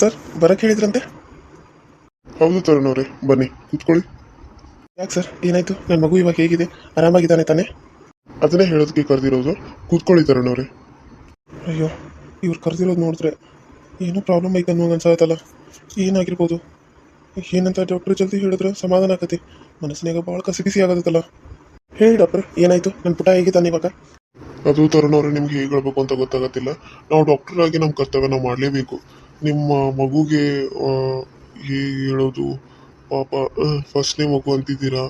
Sir ಬರಕ್ಕೆ ಹೇಳಿದ್ರಂತೆ? ಹೌದು ತರುಣ್ ಅವರೇ ಬನ್ನಿ ಕೂತ್ಕೊಳ್ಳಿ. ಯಾಕೆ ಸರ್ ಏನಾಯ್ತು? ನನ್ನ ಮಗು ಇವಾಗ ಹೇಗಿದೆ? ಆರಾಮಾಗಿದ್ದಾನೆ ತಾನೆ? ಅದನ್ನೇ ಹೇಳೋದಕ್ಕೆ ಕರೆದಿರೋದು. ಕೂತ್ಕೊಳ್ಳಿ ತರುಣ್ ಅವರೇ. ಅಯ್ಯೋ ಇವ್ರು ಕರೆದಿರೋದು ನೋಡಿದ್ರೆ ಏನೋ ಪ್ರಾಬ್ಲಮ್ ಐತೆ ಅನ್ನೋ ಅನ್ಸಾಯ್ತಲ್ಲ. ಏನಾಗಿರ್ಬೋದು? ಏನಂತ ಡಾಕ್ಟ್ರ್ ಜಲ್ದಿ ಹೇಳಿದ್ರೆ ಸಮಾಧಾನ ಆಗತ್ತೆ. ಮನಸ್ಸಿನಾಗ ಭಾಳ ಕಸಿ ಬಿಸಿ ಆಗತ್ತಲ್ಲ ಹೇಳಿ ಡಾಕ್ಟ್ರ್ ಏನಾಯ್ತು? ನನ್ನ ಪುಟ ಹೇಗಿದ್ದಾನೆ ಇವಾಗ? ಅದು ತರುಣ್ ಅವರೇ ನಿಮ್ಗೆ ಹೇಗೆ ಹೇಳ್ಬೇಕು ಅಂತ ಗೊತ್ತಾಗತ್ತಿಲ್ಲ. ನಾವು ಡಾಕ್ಟರ್ ಆಗಿ ನಮ್ಮ ಕರ್ತವ್ಯ ನಾವು ಮಾಡಲೇಬೇಕು. ನಿಮ್ಮ ಮಗುಗೆ ಹೇಗೆ ಹೇಳೋದು ಪಾಪ ಫಸ್ಟ್ನೇ ಮಗು ಅಂತಿದ್ದೀರಾ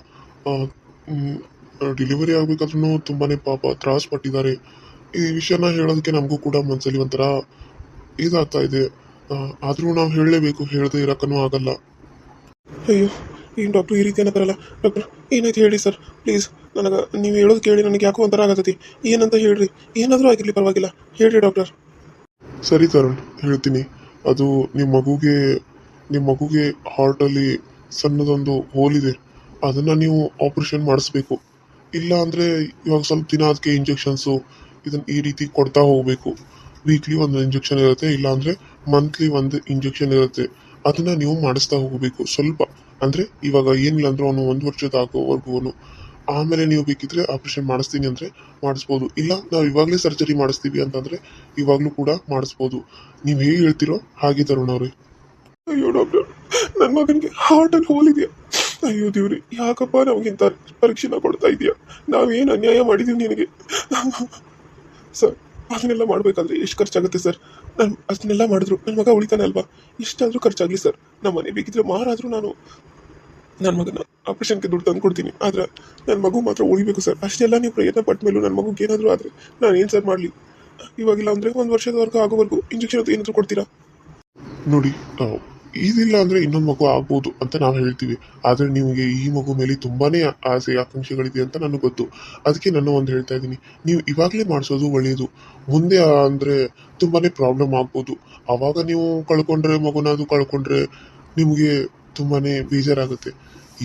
ಡೆಲಿವರಿ ಆಗ್ಬೇಕಾದ್ರೂ ತುಂಬಾನೇ ಪಾಪ ತ್ರಾಸ ಪಟ್ಟಿದ್ದಾರೆ. ಈ ವಿಷಯನ ಹೇಳೋದಕ್ಕೆ ನಮಗೂ ಕೂಡ ಮನಸ್ಸಲ್ಲಿ ಒಂಥರ ಇದಾಗ್ತಾ ಇದೆ. ಆದರೂ ನಾವು ಹೇಳಲೇಬೇಕು ಹೇಳದೆ ಇರೋಕ್ಕೂ ಆಗಲ್ಲ. ಅಯ್ಯೋ ಏನು ಡಾಕ್ಟ್ರು ಈ ರೀತಿ ಏನಾದ್ರಲ್ಲ ಡಾಕ್ಟರ್ ಏನಾಯ್ತು ಹೇಳಿ ಸರ್ ಪ್ಲೀಸ್ ನನಗೆ ನೀವು ಹೇಳೋದು ಕೇಳಿ ನನಗೆ ಯಾಕೋ ಒಂಥರ ಆಗತ್ತೈತಿ ಏನಂತ ಹೇಳ್ರಿ. ಏನಾದರೂ ಆಗಿರಲಿ ಪರವಾಗಿಲ್ಲ. ಹೇಳ್ರಿ ಡಾಕ್ಟರ್ ಸರಿ ತರುಣ್ ಹೇಳ್ತೀನಿ. ಅದು ನಿಮ್ಮ ಮಗುಗೆ ನಿಮ್ಮ ಮಗುಗೆ ಹಾರ್ಟಲ್ಲಿ ಸಣ್ಣದೊಂದು ಹೋಲ್ ಇದೆ. ಅದನ್ನ ನೀವು ಆಪರೇಷನ್ ಮಾಡಿಸ್ಬೇಕು. ಇಲ್ಲ ಅಂದ್ರೆ ಇವಾಗ ಸ್ವಲ್ಪ ದಿನ ಅದಕ್ಕೆ ಇಂಜೆಕ್ಷನ್ಸು ಇದನ್ನ ಈ ರೀತಿ ಕೊಡ್ತಾ ಹೋಗ್ಬೇಕು. ವೀಕ್ಲಿ ಒಂದು ಇಂಜೆಕ್ಷನ್ ಇರುತ್ತೆ, ಇಲ್ಲ ಅಂದ್ರೆ ಮಂತ್ಲಿ ಒಂದು ಇಂಜೆಕ್ಷನ್ ಇರುತ್ತೆ. ಅದನ್ನ ನೀವು ಮಾಡಿಸ್ತಾ ಹೋಗಬೇಕು. ಸ್ವಲ್ಪ ಅಂದ್ರೆ ಇವಾಗ ಏನಿಲ್ಲ ಅಂದ್ರೆ ಅವನು ಒಂದು ವರ್ಷದ ಆಗೋವರೆಗೂ ಆಮೇಲೆ ನೀವು ಬೇಕಿದ್ರೆ ಆಪರೇಷನ್ ಮಾಡಿಸ್ತೀನಿ ಅಂದ್ರೆ ಮಾಡಿಸ್ಬೋದು. ಇಲ್ಲ, ನಾವು ಇವಾಗಲೇ ಸರ್ಜರಿ ಮಾಡಿಸ್ತೀವಿ ಅಂತಂದ್ರೆ ಇವಾಗಲೂ ಕೂಡ ಮಾಡಿಸ್ಬೋದು. ನೀವು ಹೇಗೆ ಹೇಳ್ತಿರೋ ಹಾಗೆ ತರುಣ್ ಅಯ್ಯೋ ಡಾಕ್ಟರ್ ನನ್ನ ಮಗನಿಗೆ ಹಾರ್ಟಲ್ಲಿ ಹೋಲ್ ಇದೆಯಾ ಅಯ್ಯೋ ದೇವ್ರಿ, ಯಾಕಪ್ಪ ನಮಗಿಂತ ಪರೀಕ್ಷೆನ ಕೊಡ್ತಾ ಇದೆಯಾ ನಾವೇನು ಅನ್ಯಾಯ ಮಾಡಿದೀವಿ ನಿನಗೆ? ಸರ್, ಅದನ್ನೆಲ್ಲ ಮಾಡಬೇಕಾದ್ರೆ ಎಷ್ಟು ಖರ್ಚಾಗುತ್ತೆ ಸರ್? ನಾನು ಅದನ್ನೆಲ್ಲ ಮಾಡಿದ್ರು ನನ್ನ ಮಗ ಉಳಿತಾನೆ ಅಲ್ವಾ? ಎಷ್ಟಾದರೂ ಖರ್ಚಾಗಲಿ ಸರ್. ನಮ್ಮ ಮನೆ ಬೇಕಿದ್ರೆ ಮಾರಾದರೂ ನಾನು ನನ್ನ ಮಗನ ಆಪರೇಷನ್ಗೆ ದುಡ್ಡು ತಂದು ಕೊಡ್ತೀನಿ ಆದ್ರೆ ನನ್ನ ಮಗು ಮಾತ್ರ ಉಳಿಬೇಕು ಸರ್. ಅಷ್ಟೆಲ್ಲ ನೀವು ಪ್ರಯತ್ನ ಪಟ್ಟ ನನ್ನ ಮಗುಗೆ ಏನಾದರೂ ಆದರೆ ನಾನು ಏನು ಸರ್ ಮಾಡಲಿ? ಇವಾಗಿಲ್ಲ ಅಂದರೆ ಒಂದು ವರ್ಷದವರೆಗೂ ಆಗೋವರೆಗೂ ಇಂಜೆಕ್ಷನ್ ಏನಾದರೂ ಕೊಡ್ತೀರಾ? ನೋಡಿ ಇದಿಲ್ಲ ಅಂದ್ರೆ ಇನ್ನೊಂದು ಮಗು ಆಗ್ಬೋದು ಅಂತ ನಾವು ಹೇಳ್ತೀವಿ. ಆದ್ರೆ ನಿಮಗೆ ಈ ಮಗು ಮೇಲೆ ತುಂಬಾನೇ ಆಸೆ, ಆಕಾಂಕ್ಷೆಗಳಿದೆ ಅಂತ ನನಗೆ ಗೊತ್ತು. ಅದಕ್ಕೆ ನಾನು ಒಂದು ಹೇಳ್ತಾ ಇದ್ದೀನಿ. ನೀವು ಇವಾಗಲೇ ಮಾಡಿಸೋದು ಒಳ್ಳೆಯದು ಮುಂದೆ ಅಂದರೆ ತುಂಬಾನೇ ಪ್ರಾಬ್ಲಮ್ ಆಗ್ಬೋದು. ಅವಾಗ ನೀವು ಕಳ್ಕೊಂಡ್ರೆ ಮಗುನಾದ್ರು ಕಳ್ಕೊಂಡ್ರೆ ನಿಮಗೆ ತುಂಬಾನೇ ಬೇಜಾರಾಗುತ್ತೆ.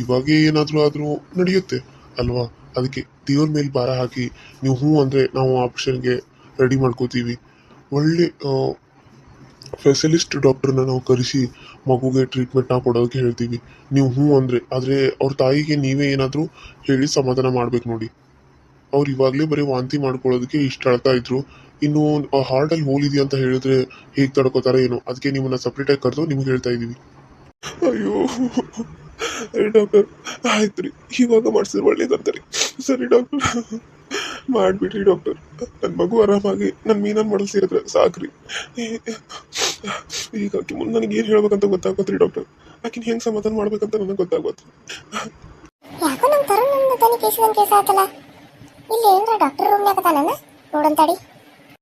ಇವಾಗ ಏನಾದರೂ ಆದರೂ ನಡೆಯುತ್ತೆ, ಅಲ್ವಾ? ಅದಕ್ಕೆ ದೇವ್ರ ಮೇಲೆ ಭಾರ ಹಾಕಿ ನೀವು ಹ್ಞೂ ಅಂದ್ರೆ ನಾವು ಆಪ್ಷನ್ಗೆ ರೆಡಿ ಮಾಡ್ಕೋತೀವಿ. ಒಳ್ಳೆ ಸ್ಪೆಷಲಿಸ್ಟ್ ಡಾಕ್ಟರ್ನ ನಾವು ಕರೆಸಿ ಮಗುಗೆ ಟ್ರೀಟ್ಮೆಂಟ್ನ ಕೊಡೋದಕ್ಕೆ ಹೇಳ್ತೀವಿ. ನೀವು ಹ್ಞೂ ಅಂದರೆ, ಆದರೆ ಅವ್ರ ತಾಯಿಗೆ ನೀವೇ ಏನಾದರೂ ಹೇಳಿ ಸಮಾಧಾನ ಮಾಡ್ಬೇಕು ನೋಡಿ. ಅವ್ರು ಇವಾಗಲೇ ಬರೀ ವಾಂತಿ ಮಾಡ್ಕೊಳ್ಳೋದಕ್ಕೆ ಇಷ್ಟ ಅಳ್ತಾ ಇದ್ರು. ಇನ್ನು ಹಾರ್ಟಲ್ಲಿ ಹೋಲ್ ಇದೆಯಾ ಅಂತ ಹೇಳಿದ್ರೆ ಹೇಗೆ ತಡ್ಕೋತಾರೆ ಏನೋ, ಅದಕ್ಕೆ ನಿಮ್ಮನ್ನ ಸಪ್ರೇಟಾಗಿ ಕರೆದು ನಿಮ್ಗೆ ಹೇಳ್ತಾ ಇದ್ದೀವಿ ಅಯ್ಯೋ. ಡಾಕ್ಟರ್ ಆಯ್ತು ರೀ ಇವಾಗ ಮಾಡಿಸಿದ್ರೆ ಒಳ್ಳೇದಂತ ರೀ ಸರಿ ಡಾಕ್ಟರ್ ಮಾಡಿಬಿಡ್ರಿ ಡಾಕ್ಟರ್ ನನ್ನ ಮಗು ಆರಾಮಾಗಿ ನನ್ನ ಮೀನನ್ನು ಮಡಲ್ಸಿರಿದ್ರೆ ಸಾಕ್ರಿ. ಈಗ ಆಕೆ ಮುಂದೆ ನನಗೆ ಏನು ಹೇಳ್ಬೇಕಂತ ಗೊತ್ತಾಗೋತ್ರಿ ಡಾಕ್ಟರ್ ಆಕಿನ ಹೆಂಗೆ ಸಮಾಧಾನ ಮಾಡ್ಬೇಕಂತ ನನಗೆ ಗೊತ್ತಾಗುತ್ತೆ ಯಾಕೋ ನಮ್ಮ ತರುಣ್ ನನ್ನ ಧ್ವನಿ ಕೇಸಿದಂಗೆ ಕೇಸ ಆತಲ್ಲ ಇಲ್ಲಿ ಏನ್ರ ಡಾಕ್ಟರ್ ರೂಮ್ನಾಗ ಅದಾನ ನೋಡಂತಾಡಿ.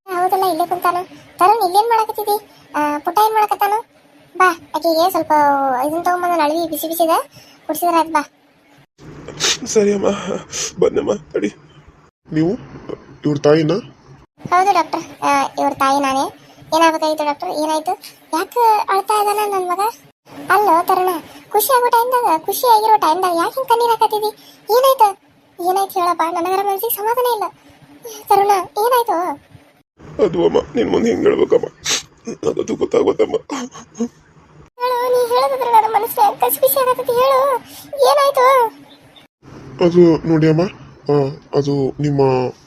ಹೌದಲ್ಲ, ಇಲ್ಲೇ ಕುಂತಾನ. ತರುಣ್, ಇಲ್ಲೇನ್ ಮಾಡಕತ್ತಿದಿ? ಪುಟ್ಟ ಏನ್ ಮಾಡಕತ್ತಾನ? ಬಾ, ಆಕೆಗೆ ಸ್ವಲ್ಪ ಇದನ್ನ ತಗೊಂಬಂದ ಅಳವಿ ಬಿಸಿ ಬಿಸಿದ. ಕುಡಿಸಿದ್ರ ಆಯ್ತು ಬಾ. ಸರಿ ಅಮ್ಮ ಬನ್ನಮ್ಮ ತಡಿ ನೀವು ಇವ್ರ ತಾಯಿನ? ಹೌದು ಡಾಕ್ಟರ್ ಇವ್ರ ತಾಯಿ ನಾನೇ. ಏನಾಗಬೇಕಾಗಿತ್ತು ಡಾಕ್ಟರ್ ಏನಾಯ್ತು? ಯಾಕೆ ಅಳ್ತಾ ಇದ್ದಾನ ನನ್ನ ಮಗ? ಅಲ್ಲೋ ತರುಣ ಖುಷಿ ಆಗೋ ಟೈಮ್ದಾಗ ಖುಷಿ ಆಗಿರೋ ಟೈಮ್ದಾಗ ಯಾಕೆ ಹಿಂಗೆ ಕಣ್ಣೀರು ಹಾಕತ್ತಿದ್ದಿ ಏನಾಯ್ತು? ಏನಾಯ್ತು ಹೇಳಪ್ಪ ನನಗರ ಮನಸ್ಸಿಗೆ ಸಮಾಧಾನ ಇಲ್ಲ. ತರುಣ ಏನಾಯ್ತು? ಅದು ಅಮ್ಮ ನಿನ್ನ ಮುಂದೆ ಹೆಂಗೆ ಹೇಳ್ಬೇಕಮ್ಮ? ಅದು ಹೇಳೋದಾದ್ರೆ ನನ್ನ ಮನಸ್ಸಿಗೆ ಕಸಿ ಬಿಸಿ ಆಗತ್ತೈತಿ ಹೇಳು. ಏನಾಯ್ತು? ಅದು ನೋಡಿ ಅಮ್ಮ ಅದು ನಿಮ್ಮ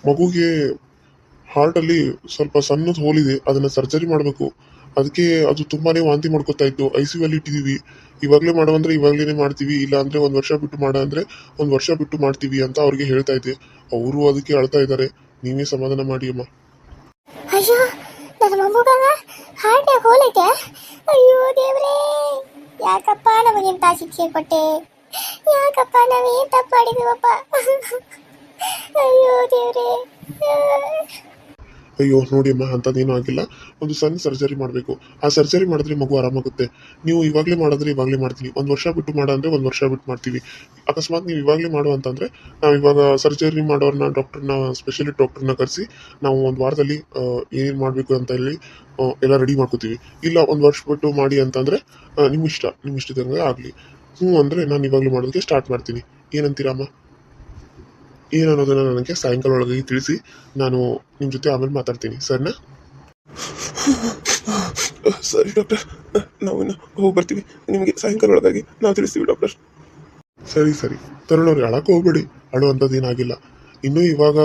ಮಗುಗೆ ಹಾರ್ಟಲ್ಲಿ ಸ್ವಲ್ಪ ಸಣ್ಣದು ಹೋಲಿದೆ ಅದನ್ನ ಸರ್ಜರಿ ಮಾಡಬೇಕು. ಅದಕ್ಕೆ ಅದು ತುಂಬಾನೇ ವಾಂತಿ ಮಾಡ್ಕೊತಾ ಇತ್ತು. ಐ ಸಿ ಅಲ್ಲಿ ಇಟ್ಟಿದೀವಿ. ಇವಾಗಲೇ ಮಾಡುವಂದ್ರೆ ಇವಾಗಲೇ ಮಾಡ್ತೀವಿ ಇಲ್ಲ ಅಂದ್ರೆ ಒಂದು ವರ್ಷ ಬಿಟ್ಟು ಮಾಡ ಅಂದ್ರೆ ಒಂದು ವರ್ಷ ಬಿಟ್ಟು ಮಾಡ್ತೀವಿ ಅಂತ ಅವ್ರಿಗೆ ಹೇಳ್ತಾ ಇದ್ದೆ. ಅವರು ಅದಕ್ಕೆ ಅಳ್ತಾ ಇದ್ದಾರೆ. ನೀವೇ ಸಮಾಧಾನ ಮಾಡಿ ಅಮ್ಮ. ಅಯ್ಯೋ ನನ್ನ ಮೊಮ್ಮಗ ಹಾರ್ಟ್ಗೆ ಹೋಲೈತೆ ಅಯ್ಯೋ ದೇವ್ರೇ! ಯಾಕಪ್ಪ ನಮಗಿಂತ ಶಿಕ್ಷೆ ಕೊಟ್ಟೆ ಯಾಕಪ್ಪ ನಾವೇನ್ ತಪ್ಪು ಮಾಡಿದೀವಪ್ಪ ಅಯ್ಯೋ ದೇವ್ರೇ ಅಯ್ಯೋ ನೋಡಿ ಅಮ್ಮ ಅಂಥದ್ದೇನೂ ಆಗಿಲ್ಲ ಒಂದು ಸಣ್ಣ ಸರ್ಜರಿ ಮಾಡಬೇಕು. ಆ ಸರ್ಜರಿ ಮಾಡಿದ್ರೆ ಮಗು ಆರಾಮಾಗುತ್ತೆ. ನೀವು ಇವಾಗಲೇ ಮಾಡಿದ್ರೆ ಇವಾಗಲೇ ಮಾಡ್ತೀನಿ. ಒಂದು ವರ್ಷ ಬಿಟ್ಟು ಮಾಡ ಅಂದರೆ ಒಂದು ವರ್ಷ ಬಿಟ್ಟು ಮಾಡ್ತೀವಿ. ಅಕಸ್ಮಾತ್ ನೀವು ಇವಾಗಲೇ ಮಾಡು ಅಂತಂದರೆ ನಾವು ಇವಾಗ ಸರ್ಜರಿ ಮಾಡೋರ್ನ ಡಾಕ್ಟರ್ನ ಸ್ಪೆಷಲಿ ಡಾಕ್ಟರ್ನ ಕರೆಸಿ ನಾವು ಒಂದು ವಾರದಲ್ಲಿ ಏನೇನು ಮಾಡಬೇಕು ಅಂತ ಹೇಳಿ ಎಲ್ಲ ರೆಡಿ ಮಾಡ್ಕೋತೀವಿ. ಇಲ್ಲ ಒಂದು ವರ್ಷ ಬಿಟ್ಟು ಮಾಡಿ ಅಂತಂದ್ರೆ ನಿಮ್ಮ ಇಷ್ಟ. ನಿಮ್ಮ ಇಷ್ಟದಂಗೆ ಆಗಲಿ. ಹ್ಞೂ ಅಂದರೆ ನಾನು ಇವಾಗಲೇ ಮಾಡೋದಕ್ಕೆ ಸ್ಟಾರ್ಟ್ ಮಾಡ್ತೀನಿ. ಏನಂತೀರಮ್ಮ ಏನನ್ನೋದನ್ನು ನನಗೆ ಸಾಯಂಕಾಲ ಒಳಗಾಗಿ ತಿಳಿಸಿ, ನಾನು ನಿಮ್ಮ ಜೊತೆ ಆಮೇಲೆ ಮಾತಾಡ್ತೀನಿ. ಸರ್ನಾ? ಸರಿ ಡಾಕ್ಟರ್. ನಾವು ಇನ್ನು ಹೋಗಿ ಬರ್ತೀವಿ ನಿಮಗೆ ಸಾಯಂಕಾಲ ಒಳಗಾಗಿ ನಾವು ತಿಳಿಸ್ತೀವಿ ಡಾಕ್ಟರ್. ಸರಿ ಸರಿ. ತರುಣ್ ಅವ್ರೆ ಅಳಕ್ಕೆ ಹೋಗ್ಬೇಡಿ. ಅಳುವಂಥದ್ದು ಏನಾಗಿಲ್ಲ. ಇನ್ನೂ ಇವಾಗ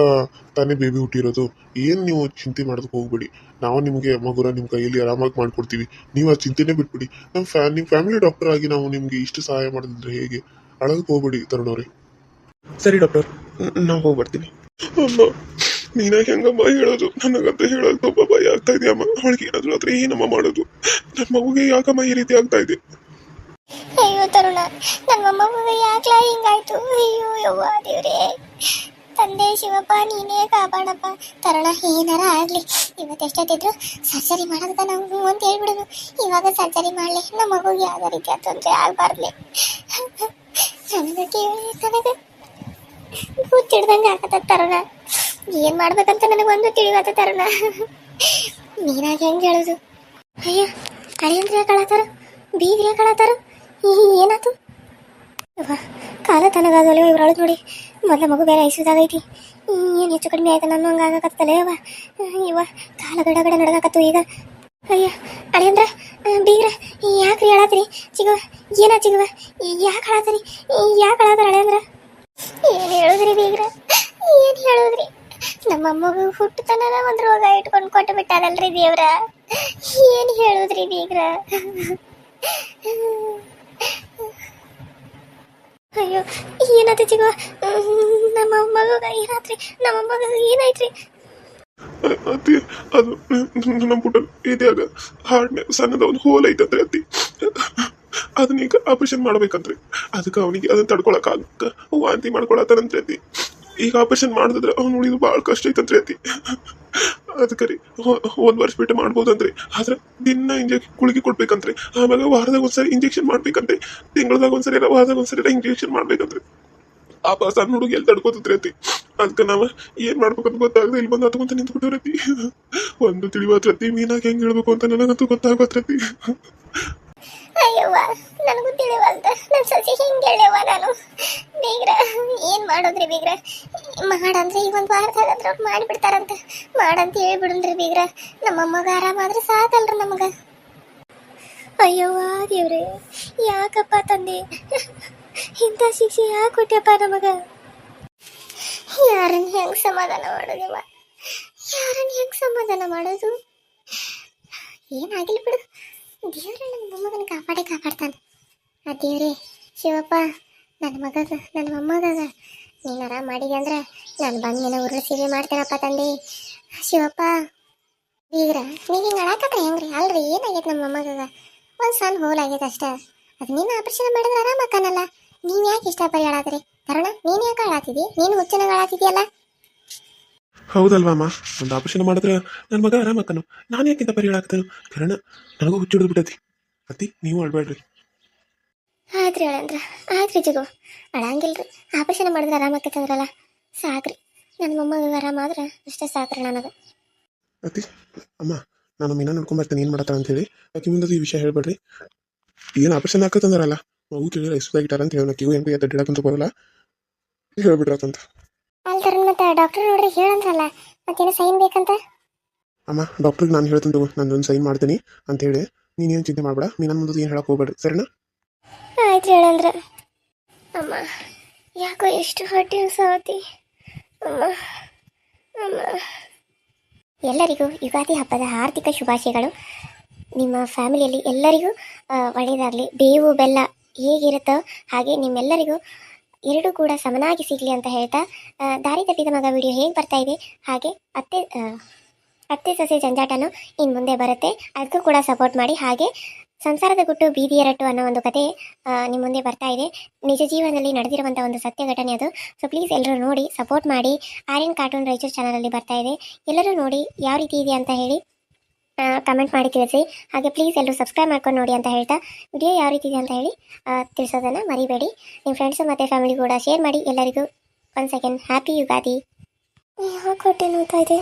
ತಾನೇ ಬೇಬಿ ಹುಟ್ಟಿರೋದು. ಏನು ನೀವು ಚಿಂತೆ ಮಾಡೋದಕ್ಕೆ ಹೋಗ್ಬೇಡಿ. ನಾವು ನಿಮಗೆ ಮಗುನ ನಿಮ್ಮ ಕೈಯಲ್ಲಿ ಆರಾಮಾಗಿ ಮಾಡ್ಕೊಡ್ತೀವಿ. ನೀವು ಆ ಚಿಂತೆನೇ ಬಿಟ್ಬಿಡಿ. ನಮ್ಮ ಫ್ಯಾ ನಿಮ್ಮ ಫ್ಯಾಮಿಲಿ ಡಾಕ್ಟರ್ ಆಗಿ ನಾವು ನಿಮಗೆ ಇಷ್ಟು ಸಹಾಯ ಮಾಡಿದ್ರೆ ಹೇಗೆ? ಅಳೋದಕ್ಕೆ ಹೋಗ್ಬೇಡಿ ತರುಣ್ ಅವ್ರೆ ಸರಿ ಡಾಕ್ಟರ್. ನಾವು ಹೋಗಿ ಬರ್ತೀನಿ ಅಮ್ಮ. ನೀನ ಹೆಂಗಮ್ಮ ಹೇಳೋದು? ನನಗಂತ ಹೇಳೋದು ತುಂಬ ಭಯ ಆಗ್ತಾ ಇದೆಯಮ್ಮ. ಅವಳಿಗೆ ಏನಾದರೂ ಆದರೆ ಏನಮ್ಮ ಮಾಡೋದು. ನನ್ನ ಮಗುಗೆ ಯಾಕಮ್ಮ ಈ ರೀತಿ ಆಗ್ತಾ ಇದೆ? ಅಯ್ಯೋ ತರುಣ ನನ್ನ ಮಗುಗೆ ಯಾಕಲ ಹಿಂಗಾಯ್ತು? ಅಯ್ಯೋ ಯವ್ವ ದೇವ್ರೇ. ತಂದೆ ಶಿವಪ್ಪ, ನೀನೇ ಕಾಪಾಡಪ್ಪ. ತರುಣ, ಏನಾರ ಆಗ್ಲಿ. ಇವತ್ತು ಎಷ್ಟೊತ್ತಿದ್ರು ಸರ್ಜರಿ ನಾವು ಹ್ಞೂ ಅಂತ ಹೇಳ್ಬಿಡೋದು. ಇವಾಗ ಸರ್ಜರಿ ಮಾಡಲಿ. ನಮ್ಮ ಮಗುಗೆ ಯಾವುದೇ ರೀತಿಯ ತೊಂದರೆ ಆಗ್ಬಾರ್ಲಿ ನನಗೆ ಕೇಳಿ, ನನಗೆ. ಗೊತ್ತಿಡ್ದಂಗೆ ಆಗತ್ತ ತರುಣ. ಏನು ಮಾಡ್ಬೇಕಂತ ನನಗೆ ಒಂದು ತಿಳಿವತ್ತ ತರುಣ. ನೀನಾಗಿ ಹೆಂಗೆ ಹೇಳೋದು? ಅಯ್ಯ ಅಳಿಯಂದ್ರೆ ಕಳತಾರ ಬೀಗ್ರೆ ಕಳತಾರ ಏನಾತು? ಕಾಲ ತನಗಾಗಲ್ಲ ಇವ್ರೊಳಗೆ ನೋಡಿ, ಮೊದಲ ಮಗು ಬೇರೆ ಐಸಿದಾಗೈತಿ ಏನು ಹೆಚ್ಚು ಕಡಿಮೆ ಆಯ್ತು ನನ್ನ ಹಂಗೆ ಅವ ಯವ್ವ? ಇವ ಕಾಲ ಗಡಗಡ ಗಡ ನಡಗಾಕತ್ತು ಈಗ. ಅಯ್ಯ, ಅಳಿಯಂದ್ರ, ಬೀಗ್ರ, ಯಾಕೆ ಹೇಳತ್ರಿ ಚಿಗವ ಏನ ಚಿಗವ ಯಾಕೆ ಹೇಳತ್ರಿ ಯಾಕೆ ಹೇಳತ್ತಾರ ಅಳಿಯಂದ್ರ? ಏನು ಹೇಳುದ್ರಿ ಬೀಗ್ರ? ನಮ್ಮ ಅಮ್ಮಗೂ ಹುಟ್ಟುತನ ಒಂದು ರೋಗ ಇಟ್ಕೊಂಡು ಕೊಟ್ಟು ಬಿಟ್ಟಾರಲ್ರಿ ದೇವ್ರ. ಏನು ಹೇಳುದ್ರಿ ಬೀಗ್ರ? ಅಯ್ಯೋ, ಏನಾಯ್ತು ಚಿಗವ ನಮ್ಮ ಮಗುಗ ಏನಾತ್ರಿ ನಮ್ಮ ಮಗ ಏನಾಯ್ತ್ರಿ? ಅತ್ತಿ, ಅದು ನಮ್ಮ ಪುಟಲ್ ಇದ್ಯಾಗ ಹಾರ್ಡ್ ಸಣ್ಣದ ಒಂದು ಹೋಲ್ ಐತಂದ್ರೆ ಅತ್ತಿ. ಅದನ್ನ ಈಗ ಆಪರೇಷನ್ ಮಾಡ್ಬೇಕಂತ್ರಿ. ಅದಕ್ಕೆ ಅವನಿಗೆ ಅದನ್ನ ತಡ್ಕೊಳಕ್ಕಾಗ ವಾಂತಿ ಮಾಡ್ಕೊಳತ್ತಾನಂತ್ರಿ ಅತ್ತಿ. ಈಗ ಆಪರೇಷನ್ ಮಾಡಿದ್ರೆ ಅವ್ನು ಉಳಿದು ಭಾಳ ಕಷ್ಟ ಐತಂತ್ರಿ ಅತಿ ಅದಕ್ಕೆ ರೀ ಒಂದು ವರ್ಷ ಬಿಟ್ಟು ಮಾಡ್ಬೋದಂತ್ರಿ. ಆದ್ರೆ ದಿನ ಇಂಜೆಕ್ಷನ್ ಗುಳಿಗೆ ಕೊಡ್ಬೇಕಂತ್ರಿ. ಆಮೇಲೆ ವಾರದಾಗ ಒಂದ್ಸರಿ ಇಂಜೆಕ್ಷನ್ ಮಾಡ್ಬೇಕಂತ್ರಿ. ತಿಂಗಳದಾಗ ಒಂದ್ಸರಿ ಇಲ್ಲ, ವಾರದಾಗ ಒಂದ್ಸರಿ ಇಂಜೆಕ್ಷನ್ ಮಾಡ್ಬೇಕಂತ್ರಿ. ಆ ಸಣ್ಣ ಹುಡುಗಿ ಎಲ್ಲಿ ತಡ್ಕೋತೈತ್ರಿ ಅತಿ ಅದಕ್ಕೆ ನಾವು ಏನ್ ಮಾಡ್ಬೇಕಂತ ಗೊತ್ತಾಗದೆ, ಇಲ್ಲಿ ಬಂದು ಹತ್ಕೊಂತ ನಿಂತು ಬಿಟ್ಟಿರತಿ ಒಂದು ತಿಳಿವತ್ರ ಮೀನಾಗ ಹೆಂಗ್ ಹೇಳ್ಬೇಕು ಅಂತ ನನಗಂತೂ ಗೊತ್ತಾಗತ್ರತಿ ಅಯ್ಯವ್ವ, ನನಗೂ ತಿಳಿವಲ್ದ. ನನ್ನ ಸಸಿ ಹಿಂಗೆ ಹೇಳವ್ವ ನಾನು. ಬೀಗ್ರ, ಏನು ಮಾಡೋದ್ರಿ ಬೀಗ್ರ? ಮಾಡಂದ್ರೆ ಈಗ ಒಂದು ವಾರದಾಗ ಅದ್ರ ಮಾಡಿಬಿಡ್ತಾರಂತ. ಮಾಡಂತ ಹೇಳ್ಬಿಡುನ್ರಿ ಬೀಗ್ರ. ನಮ್ಮಮ್ಮಗ ಮಗ ಆರಾಮಾದ್ರೆ ಸಾಕಲ್ರಿ ನಮಗೆ. ಅಯ್ಯವ್ವ, ದೇವ್ರೆ, ಯಾಕಪ್ಪ ತಂದೆ? ಇಂಥ ಶಿಕ್ಷೆ ಯಾಕೆ ಕೊಟ್ಟಪ್ಪ ನಮಗ? ಯಾರನ್ನ ಹೆಂಗ್ ಸಮಾಧಾನ ಮಾಡೋದಿವ ಯಾರನ್ನ ಹೆಂಗೆ ಸಮಾಧಾನ ಮಾಡೋದು? ಏನಾಗಿಲ್ಲ ಬಿಡು. ದೇವ್ರೆ ನನ್ನ ಮೊಮ್ಮಗನ ಕಾಪಾಡಿ ಕಾಪಾಡ್ತಾನೆ. ಆ ದೇವ್ರೆ, ಶಿವಪ್ಪ, ನನ್ನ ಮಗಗ, ನನ್ನ ಮೊಮ್ಮಗಗ, ನೀನು ಆರಾಮ ಮಾಡಿದಂದ್ರೆ ನಾನು ಬಂದು ನಿನ್ನ ಉರುಳು ಸೇವೆ ಮಾಡ್ತೇನಪ್ಪ ತಂದೆ. ಶಿವಪ್ಪ, ಬೀಗ್ರ, ನೀವು ಹಿಂಗೆ ಅಳಾಕತ್ರ ಹೆಂಗ್ರಿ? ಅಲ್ರಿ, ಏನಾಗೈತೆ ನಮ್ಮ ಮೊಮ್ಮಗಗ? ಒಂದು ಸಣ್ಣ ಹೋಲ್ ಆಗೈತೆ ಅಷ್ಟೇ. ಅದು ನೀನು ಆಪರೇಷನ್ ಮಾಡಿದ್ರೆ ಆರಾಮ ಅಕ್ಕನಲ್ಲ. ನೀನು ಯಾಕೆ ಇಷ್ಟಪಡಿ ಅಳಾದ್ರಿ ತರುಣ, ನೀನು ಯಾಕೆ ಅಳಾತಿದಿ? ನೀನು ಹುಚ್ಚನಾಗ ಅಳಾತಿದ್ಯಲ್ಲ? ಹೌದಲ್ವಮ್ಮ ಒಂದು ಆಪರೇಷನ್ ಮಾಡಿದ್ರೆ ನನ್ನ ಮಗ ಆರಾಮಕ್ಕನು ನಾನು ಯಾಕಿಂತ ಪರಿ ಹೇಳಾಕ್ತೇನು ಕರಣ ನನಗೂ ಹುಚ್ಚಿಡಿದು ಬಿಟ್ಟತಿ. ಅತ್ತಿ ನೀವು ಅಳ್ಬೇಡ್ರಿ ಆಯ್ತ್ರಿ ಅಳಂದ್ರ. ಆಯ್ತ್ರಿ ಜಿಗು. ಅಳಂಗಿಲ್ರಿ. ಆಪರೇಷನ್ ಮಾಡಿದ್ರೆ ಆರಾಮಾಕತ್ತಂದ್ರಲ್ಲ ಸಾಕ್ರಿ. ನನ್ನ ಮೊಮ್ಮಗ ಆರಾಮಾದ್ರೆ ಅಷ್ಟೇ ಸಾಕ್ರಿ ನನಗೆ. ಅತ್ತಿ ಅಮ್ಮ ನಾನು ಮೀನಾ ನೋಡ್ಕೊಂಡ್ ಬರ್ತೀನಿ. ಏನು ಮಾಡತ್ತಾರ ಅಂತ ಹೇಳಿ. ಆಕಿ ಮುಂದೆ ಈ ವಿಷಯ ಹೇಳ್ಬೇಡ್ರಿ. ಏನು ಆಪರೇಷನ್ ಹಾಕತ್ತಂದಾರಲ್ಲ ಮಗು ಕೇಳಿ ಇಟ್ಟಾರ ಅಂತ ಹೇಳಿ ನಾಕಿಗೂ ಏನು ಎತ್ತ ಅಂತ ಬರಲ್ಲ. ಹೇಳ್ಬಿಡ್ರತ್ತಂತ ಅಲ್ತರ ಮತ್ತೆ ಡಾಕ್ಟರ್ ನೋಡ್ರಿ ಹೇಳಂದ್ರಲ್ಲ ಏನು ಸೈನ್ ಬೇಕಂತ? ಅಮ್ಮ ಡಾಕ್ಟ್ರಿಗೆ ನಾನು ಹೇಳ್ತೀನಿ ತಗೋ ಒಂದು ಸೈನ್ ಮಾಡ್ತೀನಿ ಅಂತ ಹೇಳಿ. ನೀನೇನು ಚಿಂತೆ ಮಾಡಬೇಡ ಮೀನನ್ ಮುಂದೆ ಏನು ಹೇಳಕ್ಕೆ ಹೋಗ್ಬೇಡ್ರಿ ಸರಿನಾ? ಆಯ್ತು ಹೇಳಂದ್ರ. ಅಮ್ಮ ಯಾಕೋ ಎಷ್ಟು ಹೊಟ್ಟೆ ಸಾವತಿ ಅಮ್ಮ ಅಮ್ಮ. ಎಲ್ಲರಿಗೂ ಯುಗಾದಿ ಹಬ್ಬದ ಆರ್ಥಿಕ ಶುಭಾಶಯಗಳು. ನಿಮ್ಮ ಫ್ಯಾಮಿಲಿಯಲ್ಲಿ ಎಲ್ಲರಿಗೂ ಒಳ್ಳೆಯದಾಗಲಿ ಬೇವು ಬೆಲ್ಲ ಹೇಗಿರುತ್ತೋ ಹಾಗೆ ನಿಮ್ಮೆಲ್ಲರಿಗೂ ಎರಡೂ ಕೂಡ ಸಮನಾಗಿ ಸಿಗಲಿ ಅಂತ ಹೇಳ್ತಾ ದಾರಿ ತಪ್ಪಿದ ಮಗ ವಿಡಿಯೋ ಹೇಗೆ ಬರ್ತಾ ಇದೆ, ಹಾಗೆ ಅತ್ತೆ ಅತ್ತೆ ಸೊಸೆ ಜಂಜಾಟನು ಇನ್ನು ಮುಂದೆ ಬರುತ್ತೆ. ಅದಕ್ಕೂ ಕೂಡ ಸಪೋರ್ಟ್ ಮಾಡಿ, ಹಾಗೆ ಸಂಸಾರದ ಗುಟ್ಟು ಬೀದಿಯ ಎರಟ್ಟು ಅನ್ನೋ ಒಂದು ಕತೆ ನಿಮ್ಮ ಮುಂದೆ ಬರ್ತಾ ಇದೆ. ನಿಜ ಜೀವನದಲ್ಲಿ ನಡೆದಿರುವಂಥ ಒಂದು ಸತ್ಯ ಘಟನೆ ಅದು. ಸೊ ಪ್ಲೀಸ್ ಎಲ್ಲರೂ ನೋಡಿ ಸಪೋರ್ಟ್ ಮಾಡಿ, ಆರ್ಯನ್ ಕಾರ್ಟೂನ್ ರಾಯಚೂರು ಚಾನಲಲ್ಲಿ ಬರ್ತಾ ಇದೆ. ಎಲ್ಲರೂ ನೋಡಿ, ಯಾವ ರೀತಿ ಇದೆ ಅಂತ ಹೇಳಿ. ಕಮೆಂಟ್ ಮಾಡಿ ತಿಳಿಸಿ ಹಾಗೆ ಪ್ಲೀಸ್ ಎಲ್ಲರೂ ಸಬ್ಸ್ಕ್ರೈಬ್ ಮಾಡ್ಕೊಂಡು ನೋಡಿ ಅಂತ ಹೇಳ್ತಾ ವಿಡಿಯೋ ಯಾವ ರೀತಿ ಇದೆ ಅಂತ ಹೇಳಿ ತಿಳಿಸೋದನ್ನು ಮರಿಬೇಡಿ. ನಿಮ್ಮ ಫ್ರೆಂಡ್ಸು ಮತ್ತು ಫ್ಯಾಮಿಲಿ ಕೂಡ ಶೇರ್ ಮಾಡಿ ಎಲ್ಲರಿಗೂ ಒನ್ ಸೆಕೆಂಡ್ ಹ್ಯಾಪಿ ಯುಗಾದಿ. ಹಾಕೊಟ್ಟೆ ನೋಡ್ತಾ ಇದೆ